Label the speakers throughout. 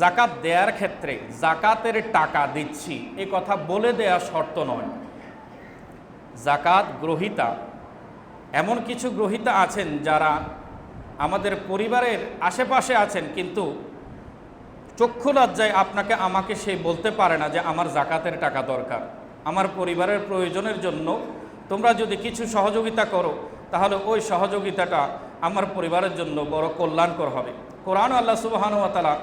Speaker 1: জাকাত দেওয়ার ক্ষেত্রে জাকাতের টাকা দিচ্ছি, এ কথা বলে দেয়া শর্ত নয়। জাকাত গ্রহিতা, এমন কিছু গ্রহিতা আছেন যারা আমাদের পরিবারের আশেপাশে আছেন, কিন্তু চক্ষু লজ্জায় আপনাকে আমাকে সে বলতে পারে না যে আমার জাকাতের টাকা দরকার। আমার পরিবারের প্রয়োজনের জন্য তোমরা যদি কিছু সহযোগিতা করো, তাহলে ওই সহযোগিতাটা আমার পরিবারের জন্য বড় কল্যাণকর হবে। কোরআন আল্লাহ সুবাহানুয়াতালা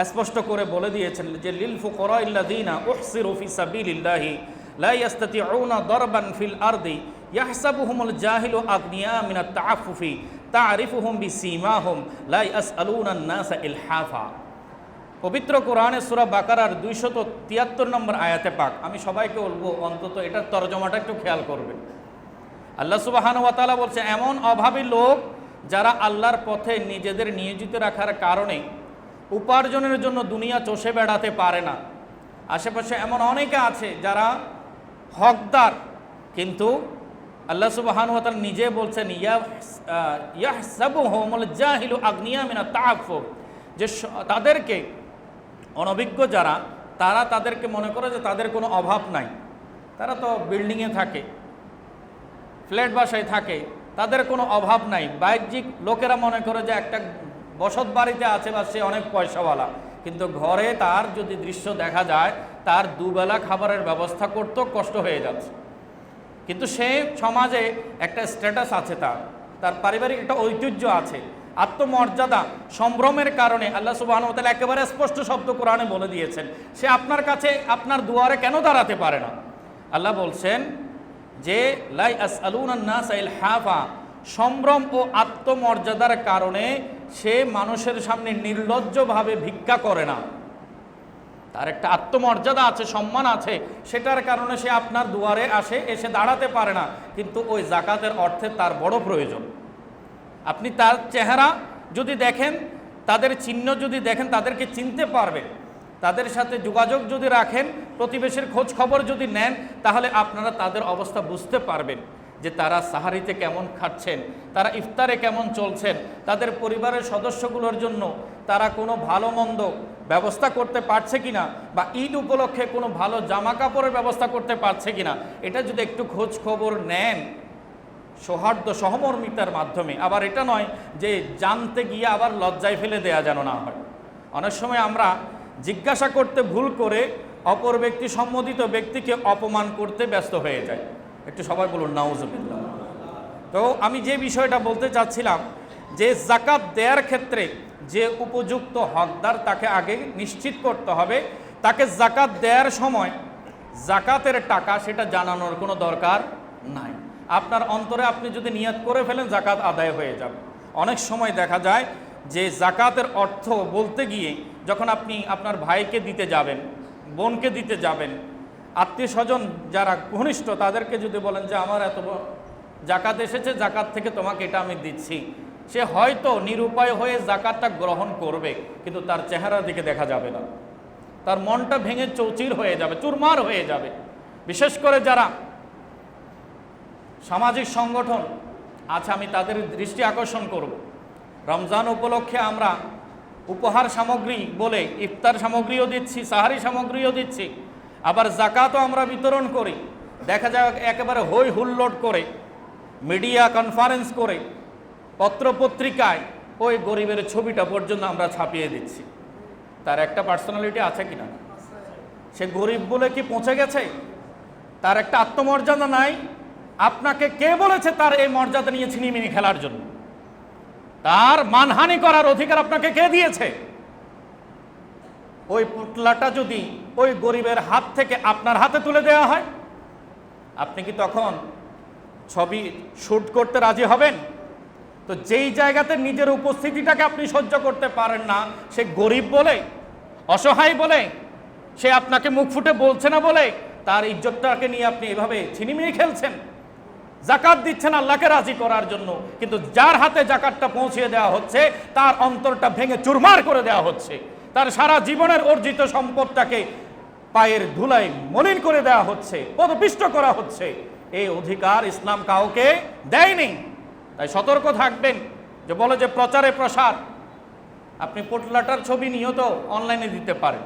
Speaker 1: স্পষ্ট করে বলে দিয়েছেন যে, লিল ফুকরা ইল্লাযীনা উহসিরু ফি সাবিলিল্লাহি, লা ইয়াস্তাতিউনা দরবান ফিল আরদি, ইয়াহসাবুহুমুল জাহিলু আগনিয়া মিনাত তাআফফুফি তা'রিফুহুম বিসীমাহুম, লা ইয়াসআলুনা আন-নাসা ইলহাফা। পবিত্র কোরআনে সুরা বাকারার দুইশত তিয়াত্তর নম্বর আয়াতে পাক, আমি সবাইকে বলব, অন্তত এটার তর্জমাটা একটু খেয়াল করবেন। আল্লাহ সুবাহান ওয়াতালা বলছে, এমন অভাবী লোক যারা আল্লাহর পথে নিজেদের নিয়োজিত রাখার কারণে উপার্জনের জন্য দুনিয়া চষে বেড়াতে পারে না। আশেপাশে এমন অনেকে আছে যারা হকদার, কিন্তু আল্লাহ সুবাহান ওয়াতাল নিজে বলছেন, ইয়া ইয়াহ সাবু হোমল জাহিলু আগ্নিয়া মিনা তাফ যে তাদেরকে অনভিজ্ঞ যারা, তারা তাদেরকে মনে করে যে তাদের কোনো অভাব নাই। তারা তো বিল্ডিংয়ে থাকে, ফ্ল্যাট বাসায় থাকে, তাদের কোনো অভাব নাই। বাহ্যিক লোকেরা মনে করে যে একটা বসত বাড়িতে আছে বা সে অনেক পয়সাওয়ালা। কিন্তু ঘরে তার যদি দৃশ্য দেখা যায়, তার দুবেলা খাবারের ব্যবস্থা করতেও কষ্ট হয়ে যাচ্ছে। কিন্তু সে সমাজে একটা স্ট্যাটাস আছে তার। তার পারিবারিক একটা ঐতিহ্য আছে। আত্মমর্যাদা সম্ভ্রমের কারণে আল্লাহ সুবাহন তালা একেবারে স্পষ্ট শব্দ কোরআনে বলে দিয়েছেন, সে আপনার কাছে, আপনার দুয়ারে কেন দাঁড়াতে পারে না? আল্লাহ বলছেন যে লাই আস আলুনান্নাস হাফা সম্ভ্রম ও আত্মমর্যাদার কারণে সে মানুষের সামনে নির্লজ্জভাবে ভিক্ষা করে না। তার একটা আত্মমর্যাদা আছে, সম্মান আছে, সেটার কারণে সে আপনার দুয়ারে আসে, এসে দাঁড়াতে পারে না। কিন্তু ওই জাকাতের অর্থে তার বড় প্রয়োজন। আপনি তার চেহারা যদি দেখেন, তাদের চিহ্ন যদি দেখেন, তাদেরকে চিনতে পারবেন। তাদের সাথে যোগাযোগ যদি রাখেন, প্রতিবেশীর খোঁজ খবর যদি নেন, তাহলে আপনারা তাদের অবস্থা বুঝতে পারবেন। যে তারা সাহারিতে কেমন খাচ্ছেন তারা ইফতারে কেমন চলছেন, তাদের পরিবারের সদস্যগুলোর জন্য তারা কোনো ভালো মন্দ ব্যবস্থা করতে পারছে কিনা বা ঈদ উপলক্ষে কোনো ভালো জামা কাপড়ের ব্যবস্থা করতে পারছে কিনা, এটা যদি একটু খোঁজ খবর নেন সৌহার্দ্য সহমর্মিতার মাধ্যমে। আবার এটা নয় যে জানতে গিয়ে আবার লজ্জায় ফেলে দেয়া যেন না হয়। অনেক সময় আমরা জিজ্ঞাসা করতে ভুল করে অপর ব্যক্তি, সম্মোদিত ব্যক্তিকে অপমান করতে ব্যস্ত হয়ে যায় একটু সবাই বলুন, নাউজুবিল্লাহ। তো আমি যে বিষয়টা বলতে চাচ্ছিলাম, যে জাকাত দেওয়ার ক্ষেত্রে যে উপযুক্ত হকদার তাকে আগে নিশ্চিত করতে হবে, তাকে জাকাত দেওয়ার সময় জাকাতের টাকা সেটা জানানোর কোনো দরকার নাই। আপনার অন্তরে আপনি যদি নিয়ত করে ফেলেন জাকাত আদায় হয়ে যাবে। অনেক সময় দেখা যায় যে জাকাতের অর্থ বলতে গিয়ে যখন আপনি আপনার ভাইকে দিতে যাবেন, বোনকে দিতে যাবেন আত্মীয় স্বজন যারা ঘনিষ্ঠ, তাদেরকে যদি বলেন যে আমার এত জাকাত এসেছে, জাকাত থেকে তোমাকে এটা আমি দিচ্ছি। সে হয়তো নিরুপায় হয়ে জাকাতটা গ্রহণ করবে, কিন্তু তার চেহারার দিকে দেখা যাবে না। তার মনটা ভেঙে চৌচির হয়ে যাবে, চুরমার হয়ে যাবে। বিশেষ করে যারা সামাজিক সংগঠন আছে আমি তাদের দৃষ্টি আকর্ষণ করব। রমজান উপলক্ষে আমরা উপহার সামগ্রী বলে ইফতার সামগ্রীও দিচ্ছি, সাহারি সামগ্রীও দিচ্ছি। আবার জাকাতও আমরা বিতরণ করি। দেখা যায় একেবারে হই হুল্লোড় করে, মিডিয়া কনফারেন্স করে, পত্রপত্রিকায় ওই গরিবের ছবিটা পর্যন্ত আমরা ছাপিয়ে দিচ্ছি। তার একটা পার্সোনালিটি আছে কি না সে গরিব বলে কি পৌঁছে গেছে? তার একটা আত্মমর্যাদা নাই? আপনাকে কে বলেছে তার এই মর্যাদা নিয়ে ছিনিমিনি খেলার জন্য? তার মানহানি করার অধিকার আপনাকে কে দিয়েছে? ওই পুতলাটা যদি ওই গরিবের হাত থেকে আপনার হাতে তুলে দেওয়া হয়, আপনি কি তখন ছবি শ্যুট করতে রাজি হবেন? তো যেই জায়গাতে নিজের উপস্থিতিটাকে আপনি সহ্য করতে পারেন না, সে গরিব বলে, অসহায় বলে, সে আপনাকে মুখ ফুটে বলছে না বলে, তার ইজ্জতটাকে নিয়ে আপনি এভাবে ছিনিমিনি খেলছেন। জাকাত দিচ্ছেন আল্লাহকে রাজি করার জন্য, কিন্তু যার হাতে জাকাতটা পৌঁছিয়ে দেওয়া হচ্ছে, তার অন্তরটা ভেঙে চুরমার করে দেওয়া হচ্ছে। তার সারা জীবনের অর্জিত সম্পদটাকে পায়ের ধুলায় মলিন করে দেওয়া হচ্ছে, পদপিষ্ট করা হচ্ছে। এই অধিকার ইসলাম কাউকে দেয়নি। তাই সতর্ক থাকবেন যে বলে যে প্রচারে প্রসার। আপনি পোটলাটার ছবি নিয়েও তো অনলাইনে দিতে পারেন।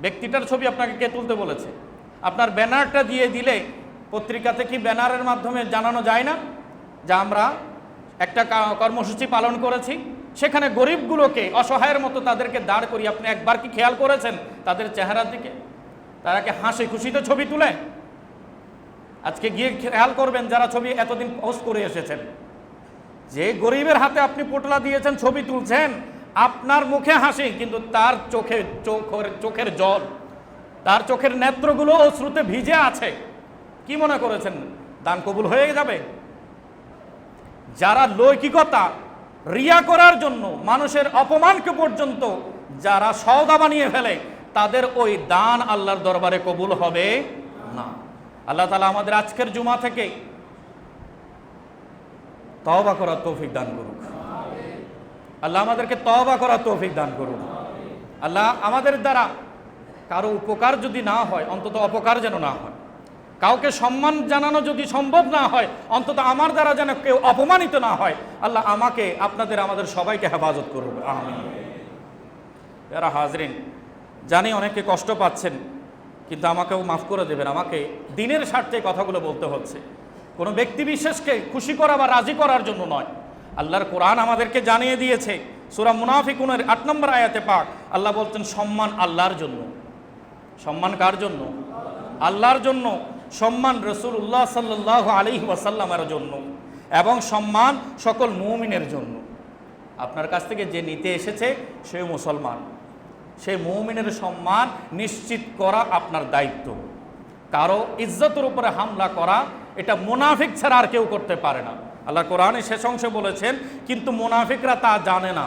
Speaker 1: ব্যক্তিটার ছবি আপনাকে কে তুলতে বলেছে? আপনার ব্যানারটা দিয়ে দিলে পত্রিকাতে কি ব্যানারের মাধ্যমে জানানো যায় না? যে আমরা একটা কর্মসূচি পালন করেছি। সেখানে গরিবগুলোকে অসহায়ের মতো তাদেরকে দাঁড় করি আপনি একবার কি খেয়াল করেছেন? তাদের চেহারার দিকে। তারা কি হাসি খুশিতে ছবি তুলে? আজকে গিয়ে খেয়াল করবেন যারা ছবি এতদিন পোস্ট করে এসেছেন। যে গরিবের হাতে আপনি পোটলা দিয়েছেন, ছবি তুলছেন, আপনার মুখে হাসি, কিন্তু তার চোখে চোখের চোখের জল, তার চোখের নেত্রগুলো অশ্রুতে ভিজে আছে। কি মনে করেছেন? দান কবুল হয়ে যাবে? যারা লৌকিকতা রিয়া করার জন্য মানুষের অপমানকে পর্যন্ত যারা সওদা বানিয়ে ফেলে, তাদের ওই দান আল্লাহর দরবারে কবুল হবে না। আল্লাহ তালা আমাদের আজকের জুমা থেকে তওবা করার তৌফিক দান করুক। আল্লাহ আমাদেরকে তওবা করার তৌফিক দান করুক। আল্লাহ আমাদের দ্বারা কারও উপকার যদি না হয়, অন্তত অপকার যেন না হয় কাউকে সম্মান জানানো যদি সম্ভব না হয়, অন্তত আমার দ্বারা যেন কেউ অপমানিত না হয়, আল্লাহ আমাকে, আপনাদের, আমাদের সবাইকে হেফাজত আমি যারা হাজরিন, জানি অনেকে কষ্ট পাচ্ছেন, কিন্তু আমাকেও মাফ করে দেবেন। আমাকে দিনের স্বার্থে কথাগুলো বলতে হচ্ছে। কোনো ব্যক্তি বিশেষকে খুশি করা বা রাজি করার জন্য নয়। আল্লাহর কোরআন আমাদেরকে জানিয়ে দিয়েছে, সুরা মুনাফিকুনের আট নম্বর আয়াতে পাক, আল্লাহ বলছেন, সম্মান আল্লাহর জন্য। সম্মান কার জন্য? আল্লাহর জন্য। সম্মান রসুল্লাহ সাল্লাহ আলী ওয়াসাল্লামের জন্য এবং সম্মান সকল মৌমিনের জন্য। আপনার কাছ থেকে যে নিতে এসেছে, সে মুসলমান। সেই মৌমিনের সম্মান নিশ্চিত করা আপনার দায়িত্ব। কারও ইজ্জতের উপরে হামলা করা, এটা মুনাফিক ছাড়া আর কেউ করতে পারে না। আল্লাহ কোরআনে শেষ অংশে বলেছেন, কিন্তু মুনাফিকরা তা জানে না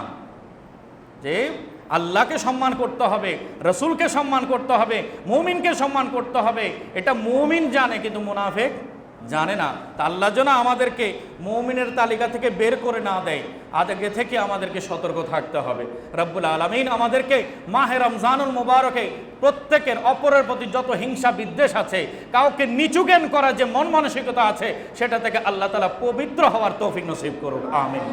Speaker 1: যে আল্লাহকে সম্মান করতে হবে, রসুলকে সম্মান করতে হবে, মৌমিনকে সম্মান করতে হবে। এটা মৌমিন জানে কিন্তু মুনাফেক জানে না। তা আল্লাহ যেন আমাদেরকে মৌমিনের তালিকা থেকে বের করে না দেয়, আগে থেকে আমাদেরকে সতর্ক থাকতে হবে। রব্বুল আলমিন আমাদেরকে মাহে রমজানুল মুবারকে প্রত্যেকের অপরের প্রতি যত হিংসা বিদ্বেষ আছে, কাউকে নিচু জ্ঞান করার যে মন মানসিকতা আছে, সেটা থেকে আল্লাহ তালা পবিত্র হওয়ার তৌফিক নসিব করুক। আমিন।